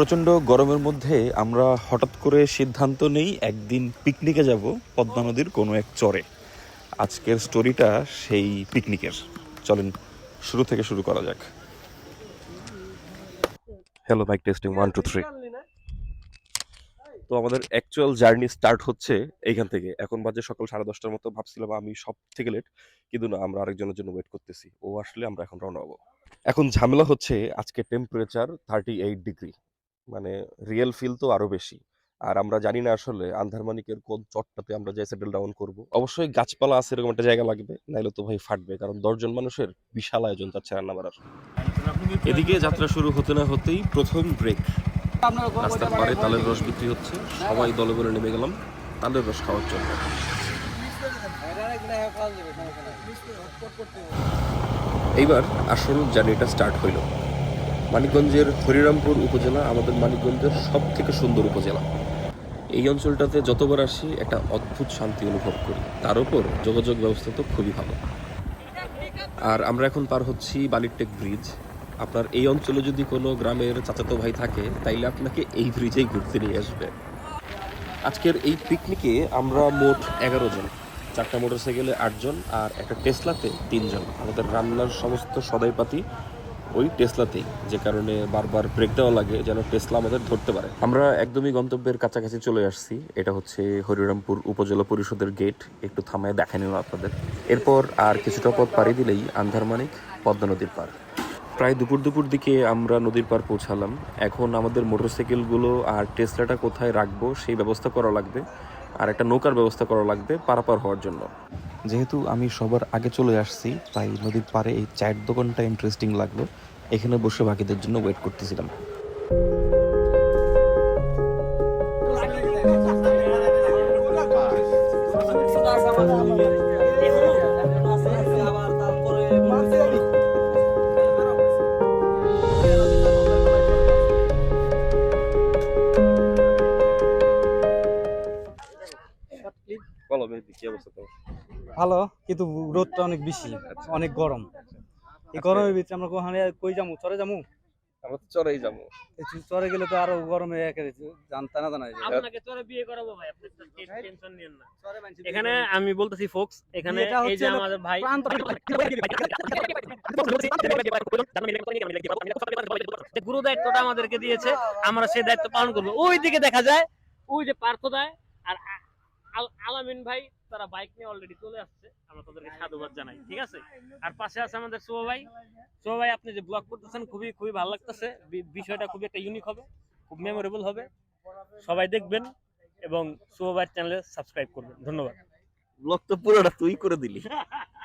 প্রচণ্ড গরমের মধ্যে আমরা হঠাৎ করে সিদ্ধান্ত নেই একদিন পিকনিকে যাব পদ্মা নদীর কোনো এক চরে। আজকের স্টোরিটা সেই পিকনিকের। চলেন শুরু থেকে শুরু করা যাক। Hello mike testing one two three তো আমাদের অ্যাকচুয়াল জার্নি স্টার্ট হচ্ছে এইখান থেকে। এখন বাজে সকাল সাড়ে দশটার মতো ভাবছিলাম আমি সব থেকে লেট কিন্তু না আমরা আরেকজনের জন্য ওয়েট করতেছি। ও আসলে আমরা এখন রওনা হব। এখন ঝামেলা হচ্ছে আজকে টেম্পারেচার থার্টি এইট ডিগ্রি মানে রিয়েল ফিল তো আরও বেশি। আর আমরা জানি না আসলে আন্ধারমানিকের কোন চটটাতে আমরা যাই সেটেল ডাউন করব। অবশ্যই গাছপালা আছে এরকম একটা জায়গা লাগবে, নাইলে তো ভাই ফাটবে, কারণ দশজন মানুষের বিশাল আয়োজন যাচ্ছে রান্না বাড়ার এদিকে যাত্রা শুরু হতে না হতেই প্রথম ব্রেক রাস্তার পারে তালের রস বিক্রি হচ্ছে, সবাই দলে বলে নেমে গেলাম, তালের রস খাওয়ার জন্য। এইবার আসল জার্নিটা স্টার্ট হইল। মানিকগঞ্জের হরিরামপুর উপজেলা আমাদের মানিকগঞ্জের সব থেকে সুন্দর উপজেলা। এই অঞ্চলটাতে যতবার আসি একটা অদ্ভুত শান্তি অনুভব করি। তার উপর যোগাযোগ ব্যবস্থা তো খুবই ভালো। আর আমরা এখন পার হচ্ছি বালিরটেক ব্রিজ। আপনার এই অঞ্চলে যদি কোনো গ্রামের চাচাতো ভাই থাকে, তাইলে আপনাকে এই ব্রিজেই ঘুরতে নিয়ে আসবে। আজকের এই পিকনিকে আমরা মোট এগারো জন। চারটা মোটরসাইকেলে আটজন আর একটা টেসলাতে তিনজন। আমাদের রান্নার সমস্ত সদাইপাতি ওই টেসলাতেই, যে কারণে বারবার ব্রেক দেওয়া লাগে, যেন টেসলা আমাদের ধরতে পারে। আমরা একদমই গন্তব্যের কাছাকাছি চলে আসছি। এটা হচ্ছে হরিরামপুর উপজেলা পরিষদের গেট একটু থামায় দেখা নিল আপনাদের। এরপর আর কিছুটা পথ পাড়ি দিলেই আন্ধারমানিক পদ্মা নদীর পার প্রায় দুপুর দুপুর দিকে আমরা নদীর পার পৌঁছালাম। এখন আমাদের মোটরসাইকেলগুলো আর টেসলাটা কোথায় রাখব, সেই ব্যবস্থা করা লাগবে। আর একটা নৌকার ব্যবস্থা করা লাগবে, পারাপার হওয়ার জন্য। যেহেতু আমি সবার আগে চলে আসছি, তাই নদীর পাড়ে এই চায়ের দোকানটা ইন্টারেস্টিং লাগল। এখানে বসে বাকিদের জন্য ওয়েট করতেছিলাম। ভালো কিন্তু রোদটা অনেক বেশি অনেক গরম। এই গরমের ভিতরে আমরা কোথায় কই যাব? চরে যাব? আমরা তো চরেই যাব। চরে গেলে তো আরও গরমে একেবারে জানতা না জানা যায় আপনাকে তোরে বিয়ে করাবো ভাই আপনি টেনশন নিয়েন না। এখানে আমি বলতেছি ফোক্স এখানে এই যে আমাদের ভাই গুরু দায়িত্বটা আমাদেরকে দিয়েছে আমরা সেই দায়িত্ব পালন করব। ওই দিকে দেখা যায় ওই যে পার্থ দেয় আর আলামিন ভাই তারা বাইক নিয়ে অলরেডি চলে আসছে। আমরা তাদেরকে সাধুবাদ জানাই ঠিক আছে? আর পাশে আছে আমাদের শুভ ভাই। শুভ ভাই আপনি যে ব্লগ করতেছেন খুবই খুবই ভালো লাগতেছে। বিষয়টা খুবই একটা ইউনিক হবে খুব মেমোরেবল হবে। সবাই দেখবেন এবং শুভ ভাইয়ের চ্যানেলে সাবস্ক্রাইব করবেন। ধন্যবাদ। ব্লগ তো পুরোটা তুই করে দিলি।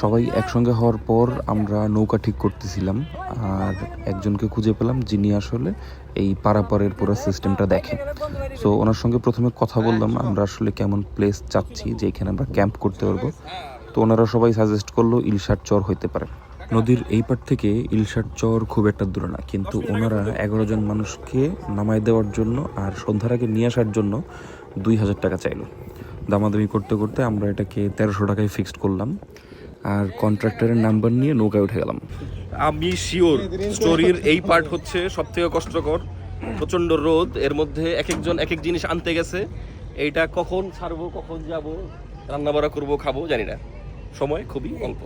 সবাই একসঙ্গে হওয়ার পর আমরা নৌকা ঠিক করতেছিলাম, আর একজনকে খুঁজে পেলাম যিনি আসলে এই পারাপারের পুরো সিস্টেমটা দেখে সো ওনার সঙ্গে প্রথমে কথা বললাম, আমরা আসলে কেমন প্লেস চাচ্ছি, যে এখানে আমরা ক্যাম্প করতে পারব। তো ওনারা সবাই সাজেস্ট করল ইলশার চর হইতে পারে। নদীর এই পার থেকে ইলশার চর খুব একটা দূরে না, কিন্তু ওনারা এগারো জন মানুষকে নামায় দেওয়ার জন্য আর সন্ধ্যার আগে নিয়ে আসার জন্য দুই হাজার টাকা চাইলো। দামাদামি করতে করতে আমরা এটাকে তেরোশো টাকায় ফিক্সড করলাম। আর কন্ট্রাক্টরের নাম্বার নিয়ে নৌকায় উঠে গেলাম। আমি শিওর স্টোরির এই পার্ট হচ্ছে সব থেকে কষ্টকর, প্রচণ্ড রোদ, এর মধ্যে এক একজন এক এক জিনিস আনতে গেছে। এইটা কখন ছাড়বো, কখন যাব রান্না বাড়া করব, খাব, জানি না। সময় খুবই অল্প।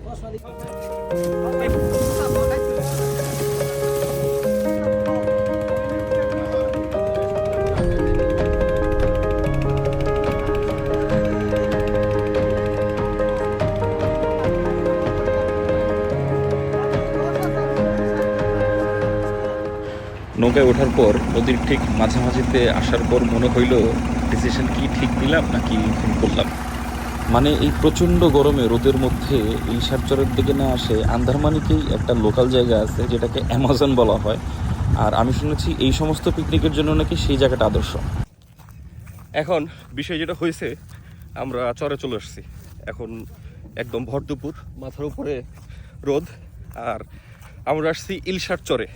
নৌকায় ওঠার পর নদীর ঠিক মাঝামাঝিতে আসার পর মনে হইল ডিসিশন কি ঠিক নিলাম নাকি ভুল করলাম? মানে এই প্রচণ্ড গরমে রোদের মধ্যে ইলশার চরের দিকে না আসে আন্দারমানিকেই একটা লোকাল জায়গা আছে যেটাকে অ্যামাজন বলা হয়। আর আমি শুনেছি এই সমস্ত পিকনিকের জন্য নাকি সেই জায়গাটা আদর্শ। এখন বিষয় যেটা হয়েছে, আমরা চরে চলে আসছি। এখন একদম ভর দুপুর মাথার উপরে রোদ, আর আমরা আসছি ইলশার চরে।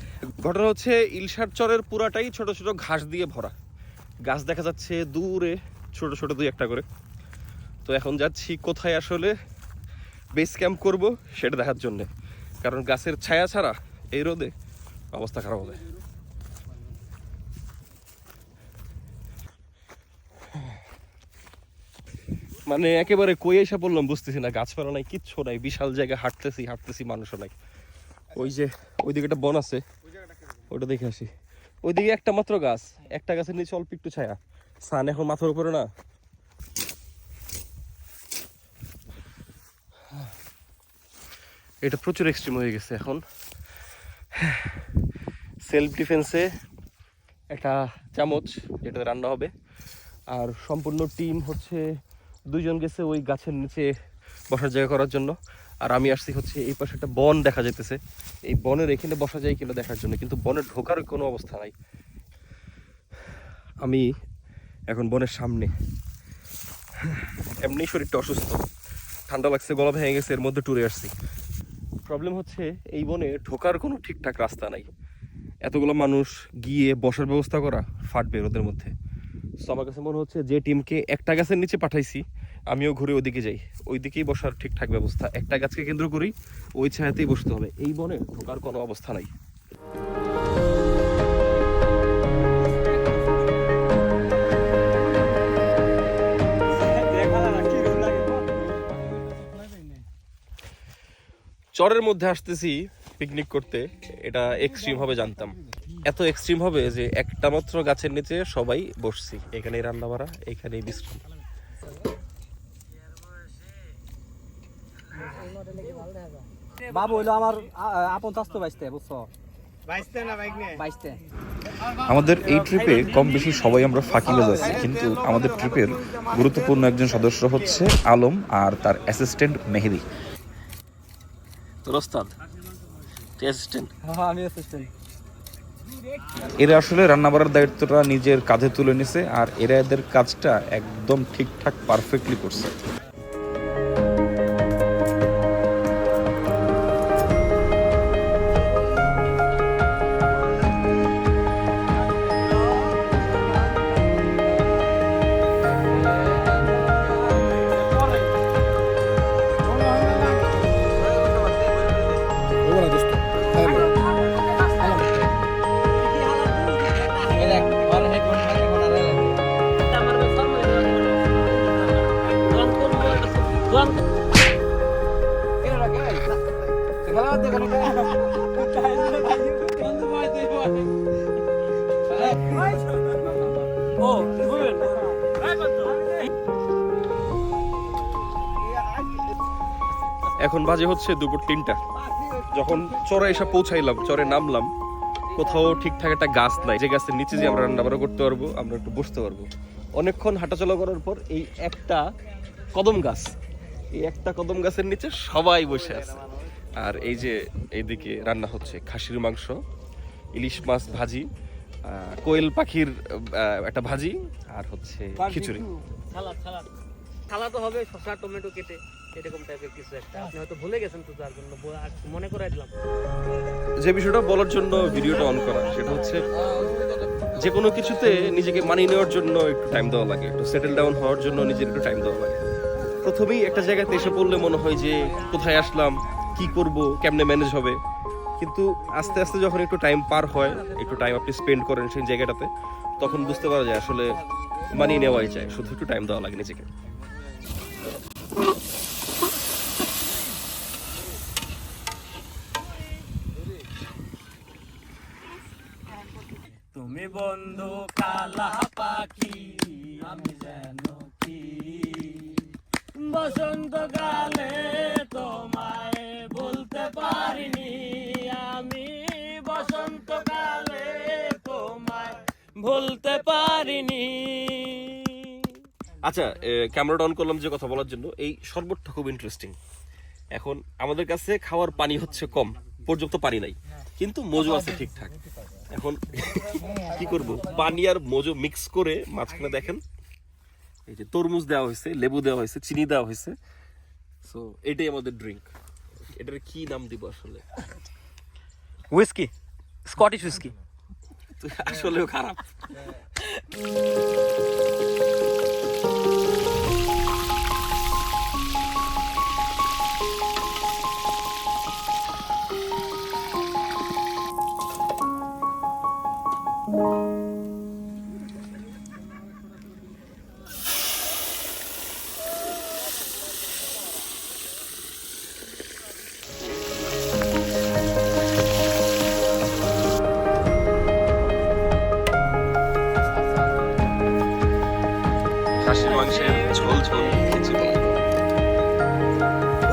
ঘটনা হচ্ছে, ইলশার চরের পুরাটাই ছোট ছোট ঘাস দিয়ে ভরা। গাছ দেখা যাচ্ছে দূরে, ছোট ছোট দুই একটা করে। তো এখন যাচ্ছি কোথায় আসলে বেস ক্যাম্প করব সেটা দেখার জন্যে। কারণ গাছের ছায়া ছাড়া এই রোদে অবস্থা খারাপ হবে। মানে একেবারে কই এসে বললাম বুঝতেছি না। গাছপালা নাই, কিচ্ছু নাই। বিশাল জায়গায় হাঁটতেছি হাঁটতেছি, মানুষও নাই। ওই যে, ওইদিকে একটা বন আছে। ওটা দেখে আসি। ওইদিকে একটা মাত্র গাছ। একটা গাছের নিচে অল্প একটু ছায়া। সান এখন মাথার উপরে না। এটা প্রচুর এক্সট্রিম হয়ে গেছে এখন। সেলফ ডিফেন্সে একটা চামচ যেটা রান্না হবে। আর সম্পূর্ণ টিম হচ্ছে দুজন গেছে ওই গাছের নিচে বসার জায়গা করার জন্য। আর আমি আসছি হচ্ছে এই পাশে একটা বন দেখা যেতেছে এই বনের এখানে বসা যায় কিনা দেখার জন্য, কিন্তু বনে ঢোকার কোনো অবস্থা নাই। আমি এখন বনের সামনে। এমনি শরীরটা অসুস্থ। ঠান্ডা লাগছে, গলা ভেঙে গেছে, এর মধ্যে টুরে আসছি। প্রবলেম হচ্ছে এই বনে ঢোকার কোনো ঠিকঠাক রাস্তা নাই। এতগুলো মানুষ গিয়ে বসার ব্যবস্থা করা, ফাটবে ওদের মধ্যে। আমার কাছে মনে হচ্ছে যে টিমকে একটা গাছের নিচে পাঠাইছি। আমিও ঘুরে ওইদিকে যাই। ওই দিকেই বসার ঠিকঠাক ব্যবস্থা। একটা গাছকে কেন্দ্র করি, ওই ছায়াতেই বসতে হবে। এই বনে ঢোকার কোনো অবস্থা নাই। চরের মধ্যে আসতেছি পিকনিক করতে। এটা এক্সট্রিম হবে জানতাম। এত এক্সট্রিম হবে যে একটা মাত্র গাছের নিচে সবাই বসছি। এখানেই রান্না বাড়া এখানেই বিশ্রাম। বাবু হইল আমার আপন চাস্তো বাইসতে বুঝছ? বাইসতে আমাদের এই ট্রিপে কম বেশি সবাই আমরা ফাঁকিবাজ আছি কিন্তু আমাদের ট্রিপের গুরুত্বপূর্ণ একজন সদস্য হচ্ছে আলম আর তার অ্যাসিস্ট্যান্ট মেহেদি। তোর ওস্তাদ অ্যাসিস্ট্যান্ট হ্যাঁ আমি অ্যাসিস্ট্যান্ট এরা আসলে রান্না বাড়ার দায়িত্বটা নিজের কাঁধে তুলে নিছে আর এরা এদের কাজটা একদম ঠিকঠাক পারফেক্টলি করছে। এখন বাজে হচ্ছে দুপুর তিনটা। যখন চরে এসে পৌঁছাইলাম, চরে নামলাম, কোথাও ঠিকঠাক একটা গাছ নাই। যে গাছের নিচে যে আমরা রান্না বান্না করতে পারব, আমরা একটু বসতে পারব। অনেকক্ষণ হাঁটাচলা করার পর এই একটা কদম গাছ, এই একটা কদম গাছের নিচে সবাই বসে আছে। আর এই যে এইদিকে রান্না হচ্ছে খাসির মাংস, ইলিশ মাছ ভাজি কোয়েল পাখির একটা ভাজি, আর হচ্ছে খিচুড়ি। সালাদ তো হবে, শসা, টমেটো কেটে। এরকম টাইপের কিছু একটা। আপনি হয়তো ভুলে গেছেন তো জন্য মনে করাই দিলাম। যে বিষয়টা বলার জন্য ভিডিওটা অন করা, সেটা হচ্ছে যে কোনো কিছুতে নিজেকে মানিয়ে নেওয়ার জন্য একটু টাইম দেওয়া লাগে, একটু সেটেল ডাউন হওয়ার জন্য নিজের একটু টাইম দেওয়া লাগে। প্রথমেই একটা জায়গাতে এসে পড়লে মনে হয় যে কোথায় আসলাম, কি করব, কেমনে ম্যানেজ হবে। কিন্তু আস্তে আস্তে যখন একটু টাইম পার হয়, একটু টাইম আপনি স্পেন্ড করেন সেই জায়গাটাতে, তখন বুঝতে পারা যায় আসলে মানিয়ে নেওয়াই যায়, শুধু একটু টাইম দেওয়া লাগে নিজেকে। বন্ধু, কালা পাখি, আমি যেন কি? বসন্ত কালে তোমায় বলতে পারিনি, আমি বসন্ত কালে তোমায় ভুলতে পারিনি। আচ্ছা ক্যামেরাটা অন করলাম যে কথা বলার জন্য। এই শরবতটা খুব ইন্টারেস্টিং এখন আমাদের কাছে খাওয়ার পানি হচ্ছে কম, পর্যাপ্ত পানি নাই। কিন্তু মজু আছে ঠিকঠাক। এখন কি করব? পানি আর মজু মিক্স করে মাঝখানে দেখেন। এই যে তরমুজ দেওয়া হয়েছে লেবু দেওয়া হয়েছে চিনি দেওয়া হয়েছে। সো এটাই আমাদের ড্রিঙ্ক এটার কি নাম দিব আসলে? হুইস্কি স্কটিশ হুইস্কি তো আসলেও খারাপ।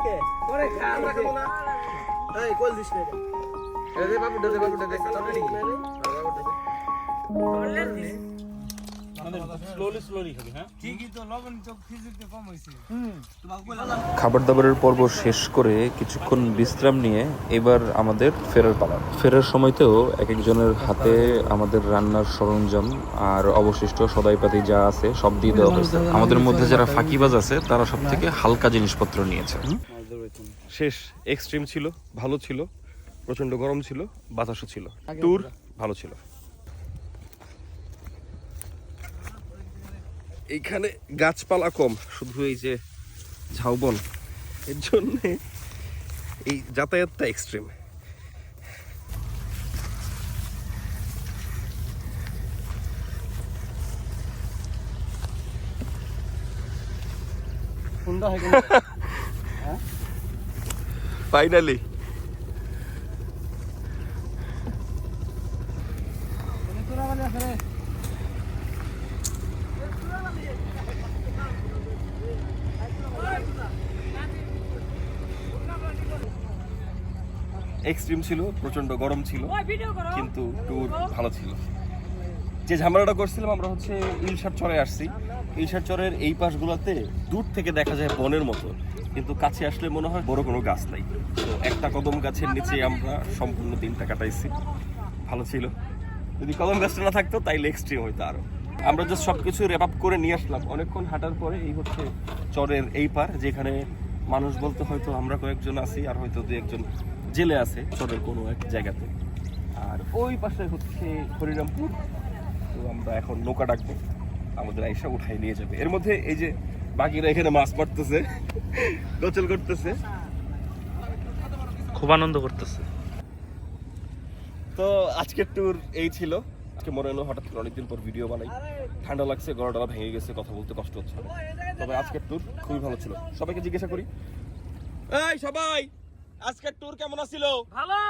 তোর বাস সিরিয়াস কে করে খা আমরা খাব না এই কল দিস বাবু দে বাবু দে খাবার দাবারের পর্ব শেষ করে কিছুক্ষণ বিশ্রাম নিয়ে এবার আমাদের ফেরার পালা। ফেরার সময়তেও এক একজনের হাতে আমাদের রান্নার সরঞ্জাম আর অবশিষ্ট সদাইপাতি যা আছে সব দিয়ে দেওয়া হয়েছে। আমাদের মধ্যে যারা ফাঁকিবাজ আছে তারা সব থেকে হালকা জিনিসপত্র নিয়েছে। শেষ এক্সট্রিম ছিল ভালো ছিল প্রচণ্ড গরম ছিল বাতাসও ছিল। ট্যুর ভালো ছিল। এইখানে গাছপালা কম শুধু এই যে ঝাউবন। এর জন্য এই যাতায়াতটা এক্সট্রিম সুন্দর হয়ে গেল। এক্সট্রিম ছিল প্রচণ্ড গরম ছিল কিন্তু ট্যুর ভালো ছিল। যে ঝামেলাটা করছিলাম আমরা হচ্ছে ইলশার চরে আসছি। ইলশার চরের এই পাশগুলোতে দূর থেকে দেখা যায় বনের মতো। কিন্তু কাছে আসলে মনে হয় বড় কোনো গাছ নাই। তো একটা কদম গাছের নিচে আমরা সম্পূর্ণ দিনটা কাটাইছি। ভালো ছিল। যদি কদম গাছটা না থাকতো তাইলে এক্সট্রিম হইতো আরও। আমরা জাস্ট সব কিছু র্যাপ আপ করে নিয়ে আসলাম। অনেকক্ষণ হাঁটার পরে এই হচ্ছে চরের এই পার যেখানে মানুষ বলতে হয়তো আমরা কয়েকজন আছি আর হয়তো দু একজন জেলে আছে চরের কোনো এক জায়গাতে। আর ওই পাশে হচ্ছে হরিরামপুর। তো আমরা এখন নৌকা ডাকবো। আমাদের আইসা উঠাই নিয়ে যাবে। এর মধ্যে এই যে বাকিরা এখানে মাছ মারতেছে গোচল করতেছে। খুব আনন্দ করতেছে। তো আজকের ট্যুর এই ছিল। আজকে মনে হলো হঠাৎ করে অনেকদিন পর ভিডিও বানাই। ঠান্ডা লাগছে গলা টলা ভেঙে গেছে কথা বলতে কষ্ট হচ্ছে তবে আজকের ট্যুর খুবই ভালো ছিল। সবাইকে জিজ্ঞাসা করি। এই সবাই! আজকের ট্যুর কেমন ছিল ভালো।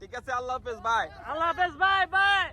ঠিক আছে আল্লাহ হাফেজ ভাই আল্লাহ হাফেজ ভাই বাই